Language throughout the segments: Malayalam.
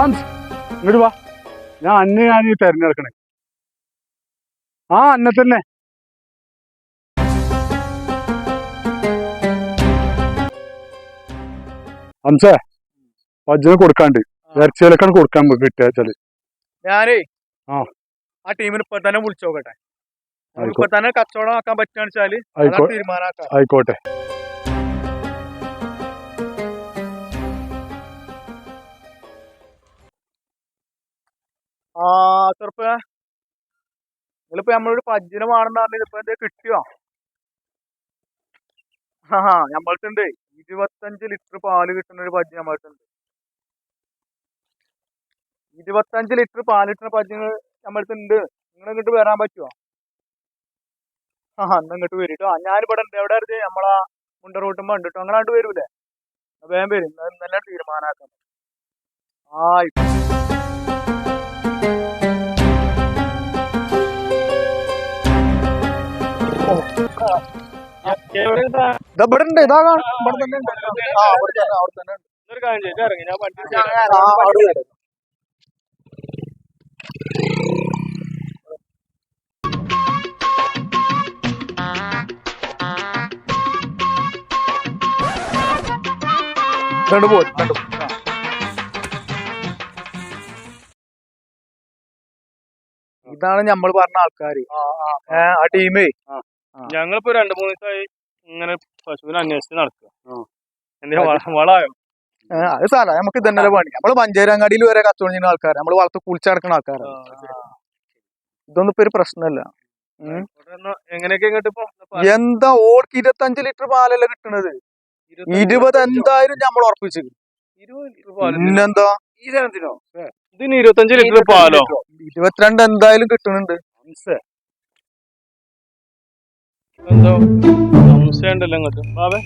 ആ ഇങ്ങോട്ട് വാ. ഞാൻ അന്നെ ഞാൻ ഈ തെരഞ്ഞെടുക്കണേ. ആ അന്നെ തന്നെ. ഹംസേ പജ്ജിന് കൊടുക്കാണ്ട്. ഇറച്ചിയിലേക്കാണ് കൊടുക്കാൻ കിട്ടിയാച്ചാൽ ഞാനേ ആ. ആ ടീമിന് ഇപ്പൊ തന്നെ വിളിച്ചോക്കട്ടെ. ഇപ്പൊ തന്നെ കച്ചവടം ആക്കാൻ പറ്റുകയാണെന്ന് വെച്ചാൽ തീരുമാനാക്കാം. ആയിക്കോട്ടെ. ആ ചെറുപ്പ നിങ്ങളിപ്പോ നമ്മളൊരു പജ്ജിന് വേണമെന്ന് ഇപ്പൊ എന്തേ കിട്ടിയോ? ആ നമ്മൾക്കുണ്ട് ഇരുപത്തഞ്ച് ലിറ്റർ പാൽ കിട്ടുന്ന ഒരു പജ്ജി നമ്മൾക്കുണ്ട് ഇരുപത്തഞ്ച് ലിറ്റർ പാൽ കിട്ടുന്ന പജ്ജി നമ്മൾക്കുണ്ട് നിങ്ങൾ ഇങ്ങോട്ട് വരാൻ പറ്റുമോ ആ എന്നാ ഇങ്ങോട്ട് കേട്ടോ ഞാനിവിടെ ഉണ്ട് എവിടെ ആയിരുന്നു നമ്മളാ മുണ്ട റൂട്ടുമ്പോ ഉണ്ട് കേട്ടോ അങ്ങോട്ട് വരൂലേ? വേഗം വരും. നല്ല തീരുമാനാക്കാം. ആ ഇവിടെ ഉണ്ട് ഇതാ കാണും. ഇവിടെ തന്നെ ഉണ്ട്. ആ അവിടെ തന്നെ അവിടെ തന്നെ ഉണ്ട്. ഒരു കാര്യം ചെയ്യ്, ഇറങ്ങി ഞാൻ വണ്ടി ആ, അവിടെ വരും. ഇങ്ങോട്ട് പോ, ഇങ്ങോട്ട് പോ. ആ. ഇതാണ് നമ്മൾ പറഞ്ഞ ആൾക്കാര് ആ ടീമേ ഞങ്ങളിപ്പോ രണ്ടു മൂന്ന് ദിവസമായി ഇങ്ങനെ പശുവിനെ അന്വേഷിച്ച് നടക്കുക അത്. സാറാ നമുക്ക് ഇതന്നെ പണി. നമ്മൾ മഞ്ചേരങ്ങാടിയിൽ വരെ കച്ചവടം ചെയ്യുന്ന ആൾക്കാർ നമ്മൾ വളർത്ത് കുളിച്ചടക്കുന്ന ആൾക്കാരാണ്. ഇതൊന്നും ഇപ്പൊ ഒരു പ്രശ്നമല്ല. എന്താ ഓൾക്ക് ഇരുപത്തഞ്ച് ലിറ്റർ പാലല്ല കിട്ടണത്? ഇരുപത് എന്തായാലും നമ്മൾ ഉറപ്പിച്ചു. പിന്നെന്താ? ഇതിന് ഇരുപത്തഞ്ച് ലിറ്റർ പാലോ? ഇരുപത്തിരണ്ട് എന്തായാലും കിട്ടുന്നുണ്ട് എന്തോ സംശയമുണ്ടല്ലോ ഇങ്ങോട്ട് ബാബേ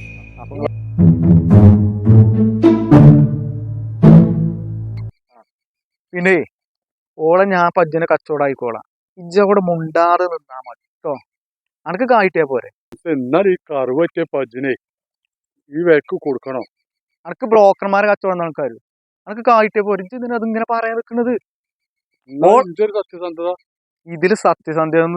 പിന്നെ ഓളെ ഞാൻ പജ്ജനെ കച്ചവടം ആയിക്കോളാം ഇജ്ജവിടെ മുണ്ടാതെ നിന്നാ മതി കേട്ടോ അനക്ക് കായിട്ടേ പോരെ? എന്നാൽ ഈ കറു പറ്റിയ പജ്ജനെ ഈ വിലക്ക് കൊടുക്കണോ? അനക്ക് ബ്രോക്കർമാരെ കച്ചവടം ആൾക്കാർ അനക്ക് കായിട്ടേ പോരെ? ഇജ്ജ് ഇതിന് അതിങ്ങനെ പറയാൻ നിൽക്കുന്നത് സത്യസന്ധത ഇതിൽ സത്യസന്ധത? ഇതിൽ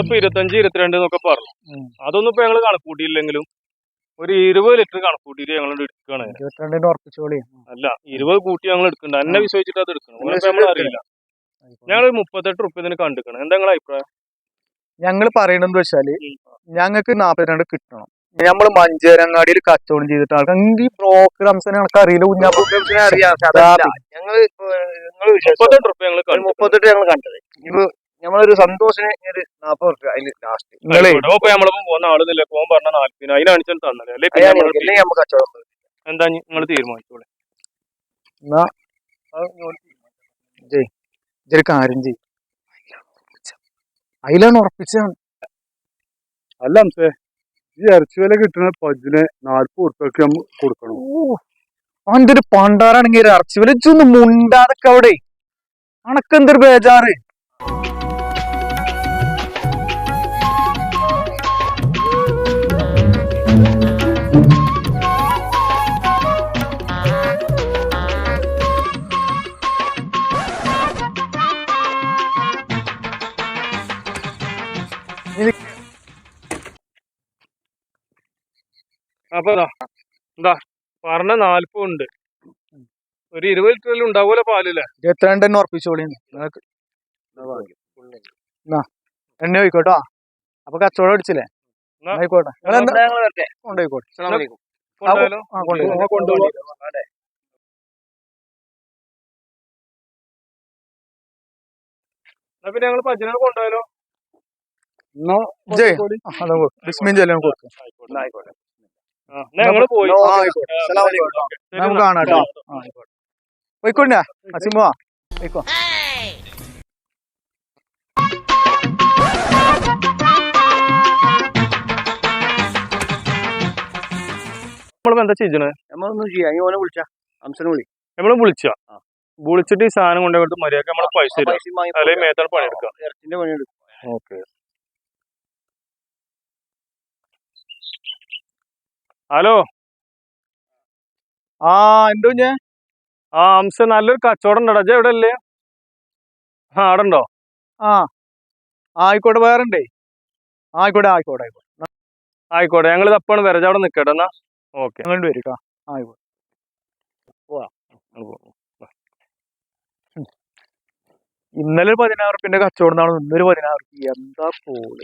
നിങ്ങളിപ്പോ ഇരുപത്തഞ്ച് ഇരുപത്തിരണ്ട് എന്നൊക്കെ പറഞ്ഞു. അതൊന്നും ഇപ്പൊ ഞങ്ങൾ കണക്കൂട്ടിയില്ലെങ്കിലും ഒരു ഇരുപത് ലിറ്റർ കണക്കൂട്ടിട്ട് ഞങ്ങൾ എടുക്കുകയാണ് ഇരുപത്തിരണ്ടിന് ഉറപ്പിച്ചോളി. അല്ല ഇരുപത് കൂട്ടി ഞങ്ങൾ എടുക്കുന്നുണ്ട് എന്നെ വിശ്വസിച്ചിട്ട് അത് എടുക്കണം നമ്മൾ അറിയില്ല ഞങ്ങൾ മുപ്പത്തെട്ട് റുപ്യ കണ്ടിരിക്കണം കണ്ടിക്കണം. എന്താ നിങ്ങളെ അഭിപ്രായം? ഞങ്ങൾ പറയണെന്ന് വെച്ചാൽ. ഞങ്ങൾക്ക് നാപ്പത്തിരണ്ട് കിട്ടണം. നമ്മൾ മഞ്ചേരങ്ങാടിയിൽ കച്ചവടം ചെയ്തിട്ട് ആൾക്കാർ ഈ ബ്രോക്കർ അംസനെ ഞങ്ങൾക്ക് അറിയില്ല. കുഞ്ഞാപ്പു ഞങ്ങൾ നിങ്ങൾ മുപ്പത്തെട്ട് റുപ്യ ഞങ്ങൾ മുപ്പത്തെട്ട് ഞങ്ങൾ കണ്ടത്. ഇപ്പൊ നമ്മളൊരു സന്തോഷിന് ഒരു നാപ്പത് റുപ്യ അതിന് ലാസ്റ്റ് നിങ്ങളെ ഇപ്പൊ നമ്മളിപ്പോ പോകുന്ന ആളൊന്നുമില്ല പോകാൻ പറഞ്ഞ നാല്പതിന് അതിനനുസരിച്ച് തന്നത് അല്ലെ? പിന്നെ നമുക്ക് കച്ചവടം എന്താ നിങ്ങൾ തീരുമാനിച്ചോളെ. എന്നാ ഇതൊരു കാര്യം ചെയ്യും. അതിലാണ് ഉറപ്പിച്ചാണ് അല്ല അംസേ ഈ ഇറച്ചി വില കിട്ടുന്ന പജിനെ നാൽപ്പത് ഉറുപ്പ്യക്ക് നമ്മൾ കൊടുക്കണം. അവന്റെ ഒരു പണ്ടാറാണെങ്കിൽ ഇറച്ചി വില ചൊന്ന് മുണ്ടാതൊക്കെ അവിടെ. അണക്കെന്തൊരു ബേജാറ്? അപ്പൊ എന്താ പറഞ്ഞ നാല്പത് ഉണ്ട്. ഒരു ഇരുപത് ലിറ്ററിൽ ഉണ്ടാവൂല പാലില്ലേ ഇരുപത്തിരണ്ട് തന്നെ ഉറപ്പിച്ചോളി. എണ്ണ പോയിക്കോട്ടോ അപ്പൊ കച്ചവടം അടിച്ചില്ലേ? ആയിക്കോട്ടെ. കൊണ്ടുപോയിക്കോട്ടെ കൊണ്ടുപോയി. എന്നാ പിന്നെ ഞങ്ങൾ പജ്ജിനെ കൊണ്ടുപോയാലോ എന്നാ ജയ് കൊടുത്തോളി. അതാ ബിസ്മിൻ ചെല്ലാൻ കൊടുക്കും ആയിക്കോട്ടെ ഞങ്ങൾ പോയി. നമുക്ക് പോയിക്കോട്ടെ അസിമോ പോയിക്കോ. നമ്മളിപ്പോ എന്താ ചെയ്യണേ? നമ്മളൊന്നും ചെയ്യാം. ഈ ഓനെ വിളിച്ചാ. അംസനെ വിളി. നമ്മൾ വിളിച്ച. വിളിച്ചിട്ട് ഈ സാധനം കൊണ്ടുപോയിട്ട് മര്യാദ നമ്മളെ പൈസ തരാം. അല്ലെങ്കിൽ മേത്താണ് പണിയെടുക്കും. ഓക്കെ. ഹലോ. ആ എന്തോ ഞാൻ ആ അംസ നല്ലൊരു കച്ചവടം ഉണ്ടോ അജ എവിടെ അല്ലേ ആ അവിടെ ഉണ്ടോ? ആ. ആയിക്കോട്ടെ വേറെ ഉണ്ടേ? ആയിക്കോട്ടെ ആയിക്കോട്ടെ ആയിക്കോട്ടെ. ആയിക്കോട്ടെ ഞങ്ങൾ തപ്പാണ് വരജ അവിടെ നിൽക്കട്ടെ എന്നാ. ഓക്കെ. അങ്ങോട്ട് വരും കേട്ടോ. ആയിക്കോട്ടെ. ഇന്നലെ പതിനായിരം പതിനാറ് റുപ്യന്റെ കച്ചവടം നാളെ ഇന്നൊരു പതിനാറ് റുപ്യ എന്താ പോൾ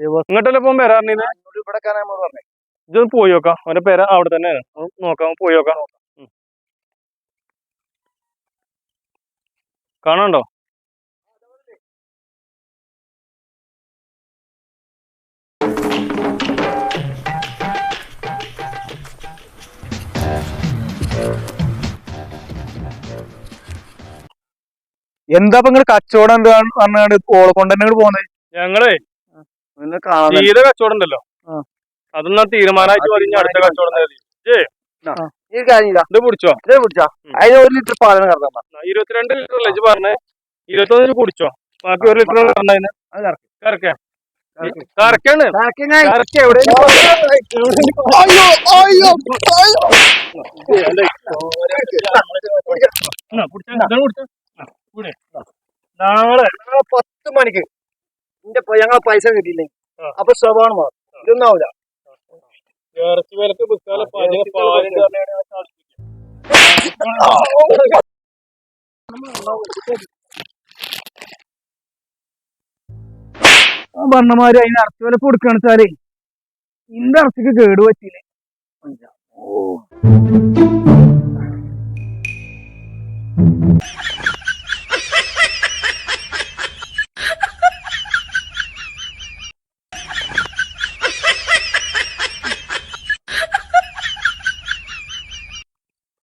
ദിവസം ഇങ്ങോട്ടല്ലേ പോകാൻ വരാറിന് ഇവിടെ പറഞ്ഞു. ഇതൊന്ന് പോയി നോക്കാം. അവന്റെ പേര അവിടെ തന്നെയാണ്. നോക്കാം പോയി നോക്കാം. കാണണ്ടോ എന്താ നിങ്ങൾ കച്ചവടം എന്താണ് പറഞ്ഞാണ് ഓളെ കൊണ്ട് തന്നെ പോകുന്നത് ഞങ്ങളേ കച്ചവടം ഉണ്ടല്ലോ. അതൊന്നാ തീരുമാനമായിട്ട് പറഞ്ഞ അടുത്ത കച്ചവടം. ഈ കാര്യമില്ല ഇത്. പിടിച്ചോ ഇതേ പിടിച്ചാ ഉം. അതിന് ഒരു ലിറ്റർ പാലാണ് കറക്കാൻ ആ, ഇരുപത്തിരണ്ട് ലിറ്റർ അല്ലേ ഇജ്ജ് പറഞ്ഞേ? ഇരുപത്തൊന്നിന് കുടിച്ചോ? ബാക്കി ഒരു ലിറ്റർ കറക്ക്. കറക്കാണ്. അയ്യോ നാളെ. നാളെ പത്ത് മണിക്ക്. എന്റെ ഞങ്ങളെ പൈസ കിട്ടിയില്ലേ. അപ്പൊ സ്വഭാവം മാറും. ഇതൊന്നും ആവില്ല ഇറച്ചി വിലക്ക് ബുക്കാലെ പാചക പാലിന്റെ പറഞ്ഞമാര് അതിന് ഇറച്ചി വില കൊടുക്കാന്ന് സാറേ ഇന്റെ ഇറച്ചിക്ക് കേട് പറ്റിയില്ലേ. ഓ.